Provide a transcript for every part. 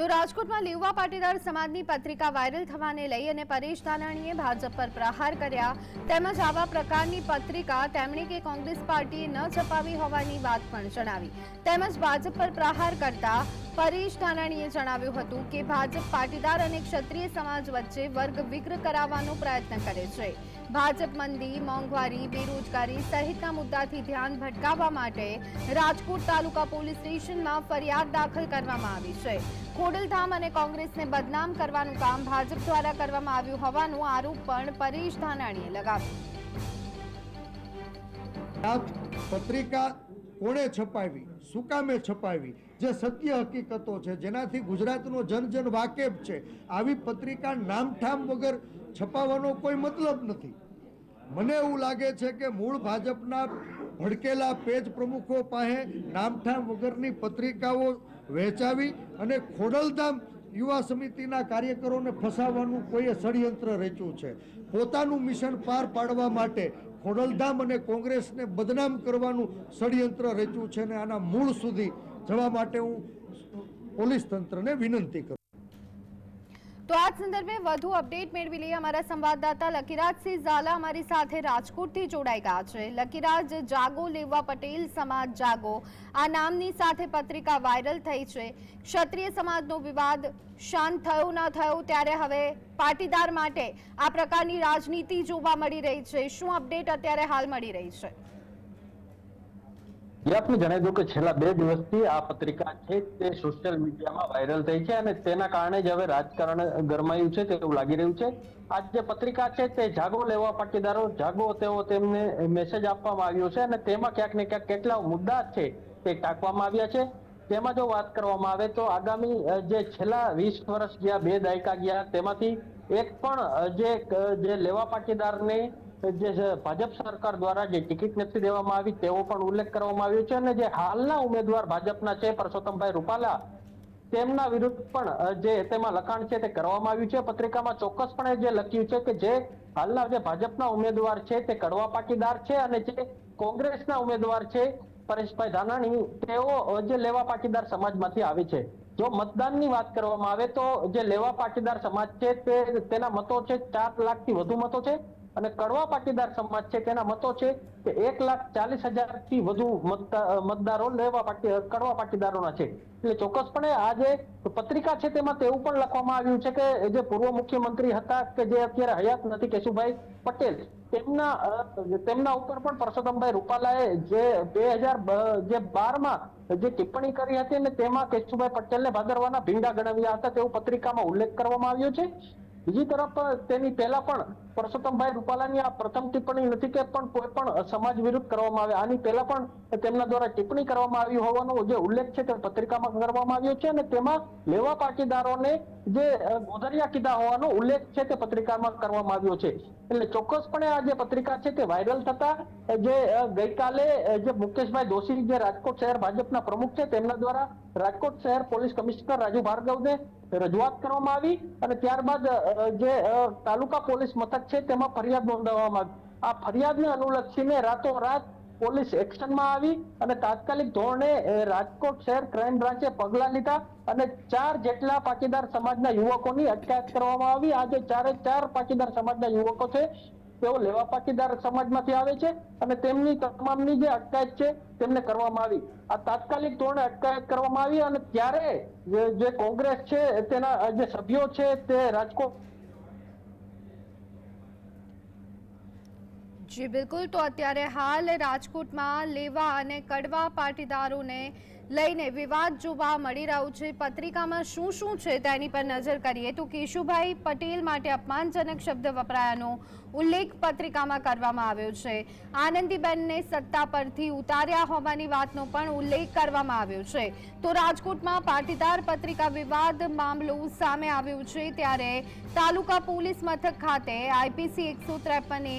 તો રાજકોટમાં લીવા પાટીદાર સમાજની પત્રિકા વાયરલ થવાને લઈ અને પરેશ ધાનાણીએ ભાજપ પર પ્રહાર કર્યા. તેમજ આવા પ્રકારની પત્રિકા તેમણે કે કોંગ્રેસ પાર્ટીએ ન છપાવી હોવાની વાત પણ જણાવી. તેમજ ભાજપ પર પ્રહાર કરતા પરેશ ધાનાણીએ જણાવ્યું હતું કે ભાજપ પાટીદાર અને ક્ષત્રિય સમાજ વચ્ચે વર્ગ વિગ્ર કરાવવાનો પ્રયત્ન કરે છે. ભાજપ મંદી, મોંઘવારી, બેરોજગારી સહિતના મુદ્દાથી ધ્યાન ભટકાવવા માટે રાજકોટ તાલુકા પોલીસ સ્ટેશનમાં ફરિયાદ દાખલ કરવામાં આવી છે. ખોડલધામ અને કોંગ્રેસને બદનામ કરવાનું કામ ભાજપ દ્વારા કરવામાં આવ્યું હોવાનો આરોપ પણ પરેશ ધાનાણીએ લગાવ્યો. પત્રિકા કોણે છપાવી? શું કામે છપાવી? જે સત્ય હકીકતો છે, જેનાથી ગુજરાતનો જન જન વાકેફ છે, આવી પત્રિકા નામઠામ વગર છપાવવાનો કોઈ મતલબ નથી. મને એવું લાગે છે કે મૂળ ભાજપના ભડકેલા પેજ પ્રમુખો પાસે નામઠામ વગરની પત્રિકાઓ વહેંચાવી અને ખોડલધામ યુવા સમિતિના કાર્યકરોને ફસાવવાનું કોઈએ ષડયંત્ર રચ્યું છે. પોતાનું મિશન પાર પાડવા માટે ખોડલધામ અને કોંગ્રેસને બદનામ કરવાનું ષડયંત્ર રચ્યું છે અને આના મૂળ સુધી જવા માટે હું પોલીસ તંત્રને વિનંતી કરું તો આ સંદર્ભે વધુ અપડેટ મેળવી લઈએ અમારા સંવાદદાતા લકીરાજસિંહ ઝાલા અમારી સાથે રાજકોટથી જોડાઈ ગયા છે. લકીરાજ, જાગો લેવા પટેલ, સમાજ જાગો. આ નામની સાથે પત્રિકા વાયરલ થઈ છે. ક્ષત્રિય સમાજનો વિવાદ શાંત થયો ન થયો ત્યારે હવે પાટીદાર માટે આ પ્રકારની રાજનીતિ જોવા મળી રહી છે. શું અપડેટ અત્યારે હાલ મળી રહી છે? જે આપને જણાવી દઉં કે છેલ્લા બે દિવસથી આ પત્રિકા છે તે સોશિયલ મીડિયામાં વાયરલ થઈ છે અને તેના કારણે જ હવે રાજકારણ ગરમાયું છે તેવું લાગી રહ્યું છે. આ જે પત્રિકા છે તે જાગો લેવા પાટીદારો, જાગો તેવો તેમને મેસેજ આપવામાં આવ્યો છે અને તેમાં ક્યાંક ને ક્યાંક કેટલા મુદ્દા છે તે ટાંકવામાં આવ્યા છે. તેમાં જો વાત કરવામાં આવે તો આગામી જે છેલ્લા વીસ વર્ષ ગયા બે દાયકા ગયા તેમાંથી એક પણ જે લેવા પાટીદારને જે ભાજપ સરકાર દ્વારા જે ટિકિટ નથી દેવામાં આવી, તેવો પણ ઉલ્લેખ કરવામાં આવ્યો છે અને જે હાલના ઉમેદવાર ભાજપના છે, પરસોત્તમભાઈ રૂપાલા, તેમના વિરુદ્ધ પણ જે તેમાં લખાણ છે તે કરવામાં આવ્યું છે. પત્રિકામાં ચોક્કસપણે જે લખ્યું છે કે જે હાલના જે ભાજપના ઉમેદવાર છે તે કડવા પાટીદાર છે અને જે કોંગ્રેસના ઉમેદવાર છે, પરેશભાઈ ધાનાણી, તેઓ જે લેવા પાટીદાર સમાજમાંથી આવે છે. જો મતદાનની વાત કરવામાં આવે તો જે લેવા પાટીદાર સમાજ છે તે, તેના મતો છે, ચાર લાખથી વધુ મતો છે. અને કડવા પાટીદાર સમાજ છે, તેના મતો છે કે એક લાખ ચાલીસ હજારથી વધુ મતદારો લેવા પાટી, કડવા પાટીદારોના છે. એટલે ચોક્કસપણે આ જે પત્રિકા છે તેમાં તેવું પણ લખવામાં આવ્યું છે કે જે પૂર્વ મુખ્યમંત્રી હતા કે જે અત્યારે હયાત નથી, કેશુભાઈ પટેલ, તેમના તેમના ઉપર પણ પરસોત્તમભાઈ રૂપાલાએ જે બે હજાર જે બારમાં જે ટિપ્પણી કરી હતી અને તેમાં કેશુભાઈ પટેલને ભાદરવાના ભીંડા ગણાવ્યા હતા, તેવું પત્રિકામાં ઉલ્લેખ કરવામાં આવ્યો છે. બીજી તરફ તેની પહેલા પણ પરસોત્તમભાઈ રૂપાલાની આ પ્રથમ ટિપ્પણી નથી કે પણ કોઈ પણ સમાજ વિરુદ્ધ કરવામાં આવે. આની પહેલા પણ તેમના દ્વારા ટિપ્પણી કરવામાં આવી હોવાનો જે ઉલ્લેખ છે તે પત્રિકામાં કરવામાં આવ્યો છે અને તેમાં લેવા પાટીદારોને જે ગોધરિયા કીધા હોવાનો ઉલ્લેખ છે તે પત્રિકામાં કરવામાં આવ્યો છે. એટલે ચોક્કસપણે આ જે પત્રિકા છે તે વાયરલ થતા જે ગઈકાલે જે મુકેશભાઈ દોશી જે રાજકોટ શહેર ભાજપના પ્રમુખ છે તેમના દ્વારા રાજકોટ શહેર પોલીસ કમિશનર રાજુ ભાર્ગવને રજૂઆત કરવામાં આવી અને ત્યારબાદ જે તાલુકા પોલીસ મથક છે તેમાં ફરિયાદ નોંધાવવામાં આવી. આ ફરિયાદને અનુલક્ષીને રાતોરાત પોલીસ એક્શનમાં આવી અને તાત્કાલિક ધોરણે રાજકોટ શહેર ક્રાઇમ બ્રાન્ચે પગલા લીધા અને ચાર જેટલા પાટીદાર સમાજના યુવકોની અટકાયત કરવામાં આવી. આજે ચારે ચાર પાટીદાર સમાજના યુવકો છે તેઓ લેવા પાટીદાર સમાજમાંથી આવે છે અને તેમની તમામની જે અટકાયત છે તેમને કરવામાં આવી. આ તાત્કાલિક ધોરણે અટકાયત કરવામાં આવી અને ત્યારે જે- કોંગ્રેસ છે, તેના જે સભ્યો છે તે રાજકોટ જી, બિલકુલ. તો અત્યારે હાલ રાજકોટમાં લેવા અને કડવા પાટીદારોને લઈને વિવાદ જોવા મળી રહ્યું છે. પત્રિકામાં શું શું છે તેની પર નજર કરીએ તો કેશુભાઈ પટેલ માટે અપમાનજનક શબ્દ વપરાયાનો ઉલ્લેખ પત્રિકામાં કરવામાં આવ્યો છે. આનંદીબેનને સત્તા પરથી ઉતાર્યા હોવાની વાતનો પણ ઉલ્લેખ કરવામાં આવ્યો છે. તો રાજકોટમાં પાટીદાર પત્રિકા વિવાદ મામલો સામે આવ્યો છે ત્યારે તાલુકા પોલીસ મથક ખાતે આઈપીસી એકસો ત્રેપન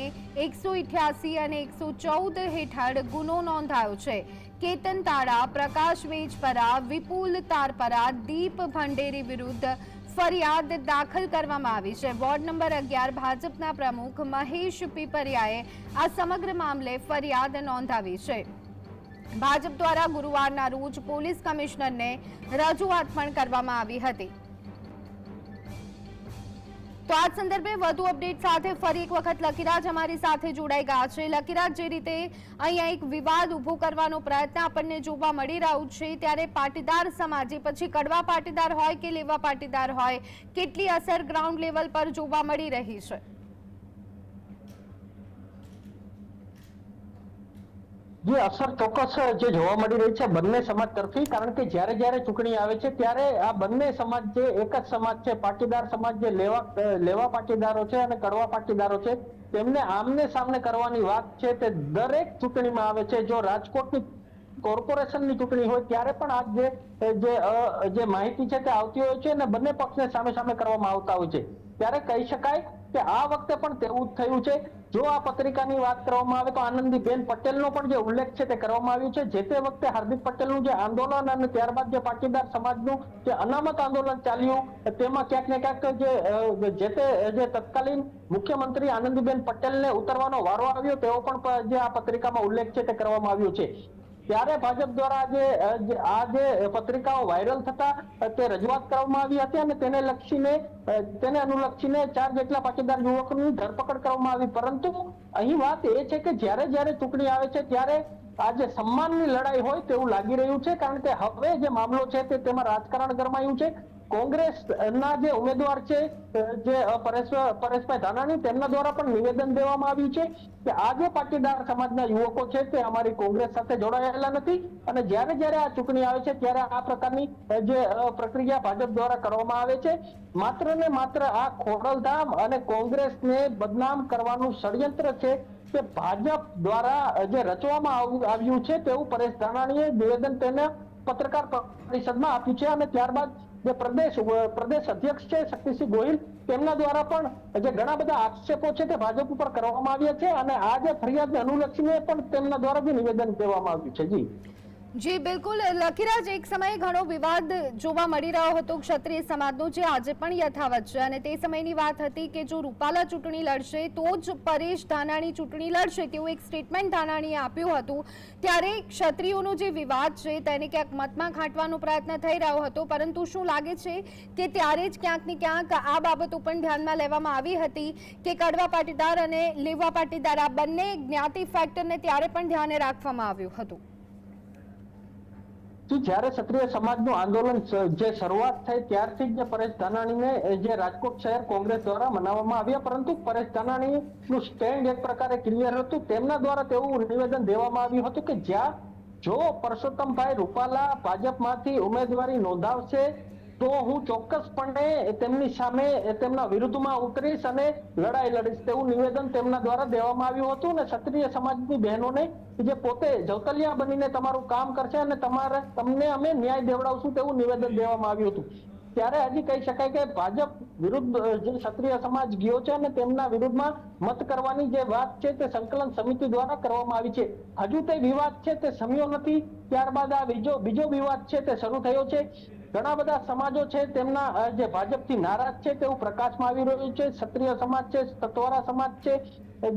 એકસો ઇઠ્યાસી અને એકસો ચૌદ હેઠળ ગુનો નોંધાયો છે. કેતન તાળા પ્રકાશ વેજપરા વિપુલ તારપરા દીપ ભંડેરી વિરુદ્ધ ફરિયાદ દાખલ કરવામાં આવી છે. વોર્ડ નંબર અગિયાર, ભાજપના પ્રમુખ મહેશ પીપરિયાએ આ સમગ્ર મામલે ફરિયાદ નોંધાવી છે. ભાજપ દ્વારા ગુરુવારના રોજ પોલીસ કમિશનરને રજૂઆત પણ કરવામાં આવી હતી. તો આ સંદર્ભે વધુ અપડેટ સાથે ફરી એક વખત લકીરાજ અમારી સાથે જોડાઈ ગયા છે. લકીરાજ જે રીતે અહીંયા એક વિવાદ ઊભો કરવાનો પ્રયત્ન આપણને જોવા મળી રહ્યો છે, ત્યારે પાટીદાર સમાજે પછી કડવા પાટીદાર હોય કે લેવા પાટીદાર હોય, કેટલી અસર ગ્રાઉન્ડ લેવલ પર જોવા મળી રહી છે? જે અસર ચોક્કસ જે જોવા મળી રહી છે બંને સમાજ તરફી કારણ કે જ્યારે જ્યારે ચૂંટણી આવે છે, ત્યારે આ બંને સમાજ જે એક જ સમાજ છે, પાટીદાર સમાજ જે લેવા લેવા પાટીદારો છે અને કડવા પાટીદારો છે, તેમને આમને સામને કરવાની વાત છે તે દરેક ચૂંટણીમાં આવે છે. જો રાજકોટની કોર્પોરેશનની ચૂંટણી હોય, ત્યારે પણ આ જે જે માહિતી છે તે આવતી હોય છે અને બંને પક્ષને સામે સામે કરવામાં આવતા હોય છે. ત્યારે કહી શકાય કે આ વખતે પણ તેવું જ થયું છે. જો આ પત્રિકાની વાત કરવામાં આવે તો આનંદીબેન પટેલનો પણ જે ઉલ્લેખ છે તે કરવામાં આવ્યું છે. જે તે વખતે હાર્દિક પટેલનું જે આંદોલન અને ત્યારબાદ જે પાટીદાર સમાજનું જે અનામત આંદોલન ચાલ્યું તેમાં ક્યાંક ને ક્યાંક જે જે તે, જે તત્કાલીન મુખ્યમંત્રી આનંદીબેન પટેલને ઉતરવાનો વારો આવ્યો, તેવો પણ જે આ પત્રિકામાં ઉલ્લેખ છે તે કરવામાં આવ્યો છે. ત્યારે ભાજપ દ્વારા જે આ જે પત્રિકાઓ વાયરલ થતા તે રજૂઆત કરવામાં આવી હતી અને તેને લક્ષીને તેને અનુલક્ષીને ચાર જેટલા પાટીદાર યુવકોની ધરપકડ કરવામાં આવી. પરંતુ અહીં વાત એ છે કે જ્યારે જ્યારે ચૂંટણી આવે છે, ત્યારે આજે સન્માનની લડાઈ હોય તેવું લાગી રહ્યું છે, કારણ કે હવે જે મામલો છે તે તેમાં રાજકારણ ગરમાયું છે. કોંગ્રેસ ના જે ઉમેદવાર છે જે પરેશ, પરેશભાઈ ધાનાણી, તેમના દ્વારા પણ નિવેદન દેવામાં આવ્યું છે કે આ જે પાટીદાર સમાજના યુવકો છે તે અમારી કોંગ્રેસ સાથે જોડાયેલા નથી અને જ્યારે જ્યારે આ ચૂંટણી આવે છે, ત્યારે આ પ્રકારની જે પ્રક્રિયા ભાજપ દ્વારા કરવામાં આવે છે. માત્ર ને માત્ર આ ખોડલધામ અને કોંગ્રેસને બદનામ કરવાનું ષડયંત્ર છે કે ભાજપ દ્વારા જે રચવામાં આવ્યું છે તેવું પરેશ ધાનાણીએ નિવેદન તેને પત્રકાર પરિષદમાં આપ્યું છે અને ત્યારબાદ જે પ્રદેશ પ્રદેશ અધ્યક્ષ છે શક્તિસિંહ ગોહિલ, તેમના દ્વારા પણ જે ઘણા બધા આક્ષેપો છે તે ભાજપ ઉપર કરવામાં આવ્યા છે અને આ જે ફરિયાદને અનુલક્ષીને પણ તેમના દ્વારા જે નિવેદન દેવામાં આવ્યું છે, જી. જી, બિલકુલ. લકીરાજ એક સમયે ઘણો વિવાદ જોવા મળી રહ્યો હતો ક્ષત્રિય સમાજનો, જે આજે પણ યથાવત છે. અને તે સમયની વાત હતી કે જો રૂપાલા ચૂંટણી લડશે, તો જ પરેશ ધાનાણી ચૂંટણી લડશે તેવું એક સ્ટેટમેન્ટ ધાનાણીએ આપ્યું હતું. ત્યારે ક્ષત્રિયોનો જે વિવાદ છે, તેને ક્યાંક મતમાં ખાંટવાનો પ્રયત્ન થઈ રહ્યો હતો. પરંતુ શું લાગે છે કે ત્યારે જ ક્યાંક ને ક્યાંક આ બાબતો પણ ધ્યાનમાં લેવામાં આવી હતી કે કડવા પાટીદાર અને લેવા પાટીદાર આ બંને જ્ઞાતિ ફેક્ટરને ત્યારે પણ ધ્યાને રાખવામાં આવ્યું હતું? જ્યારે ક્ષત્રિય સમાજનું આંદોલન જે શરૂઆત થઈ ત્યારથી જ પરેશ ધાનાણીને જે રાજકોટ શહેર કોંગ્રેસ દ્વારા મનાવવામાં આવ્યા, પરંતુ પરેશ ધાનાણીનું સ્ટેન્ડ એક પ્રકારે ક્લિયર હતું. તેમના દ્વારા તેવું નિવેદન દેવામાં આવ્યું હતું કે જ્યાં જો પરસોત્તમભાઈ રૂપાલા ભાજપમાંથી ઉમેદવારી નોંધાવશે તો હું ચોક્કસપણે તેમની સામે, તેમના વિરુદ્ધમાં ઉતરીશ અને લડાઈ લડીશ તેવું નિવેદન તેમના દ્વારા દેવામાં આવ્યું હતું અને ક્ષત્રિય સમાજની બહેનોને જે પોતે જવકલિયા બનીને તમારું કામ કરશે અને તમારે, તમને અમે ન્યાય દેવડાવશું તેવું નિવેદન દેવામાં આવ્યું હતું. ત્યારે હજી કહી શકાય કે ભાજપ વિરુદ્ધ, જે ક્ષત્રિય સમાજ ગયો છે અને તેમના વિરુદ્ધમાં મત કરવાની જે વાત છે તે સંકલન સમિતિ દ્વારા કરવામાં આવી છે. હજુ તે વિવાદ છે તે સમ્યો નથી, ત્યારબાદ આ બીજો બીજો વિવાદ છે તે શરૂ થયો છે. ઘણા બધા સમાજો છે, તેમના જે ભાજપથી નારાજ છે તેવું પ્રકાશમાં આવી રહ્યું છે. ક્ષત્રિય સમાજ છે સતવારા સમાજ છે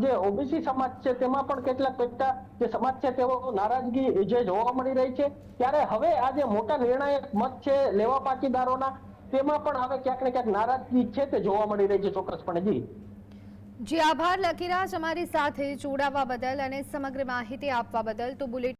જે ઓબીસી સમાજ છે, તેમાં પણ કેટલાક પેટા જે સમાજ છે, તેઓ નારાજગી જે જોવા મળી રહી છે. ત્યારે હવે આ જે મોટા નિર્ણાયક મત છે લેવા પાટીદારોના તેમાં પણ હવે ક્યાંક ને ક્યાંક નારાજગી છે તે જોવા મળી રહી છે ચોક્કસપણે. જી. જી, આભાર લકીરાજ અમારી સાથે જોડાવા બદલ અને સમગ્ર માહિતી આપવા બદલ તો બુલેટિન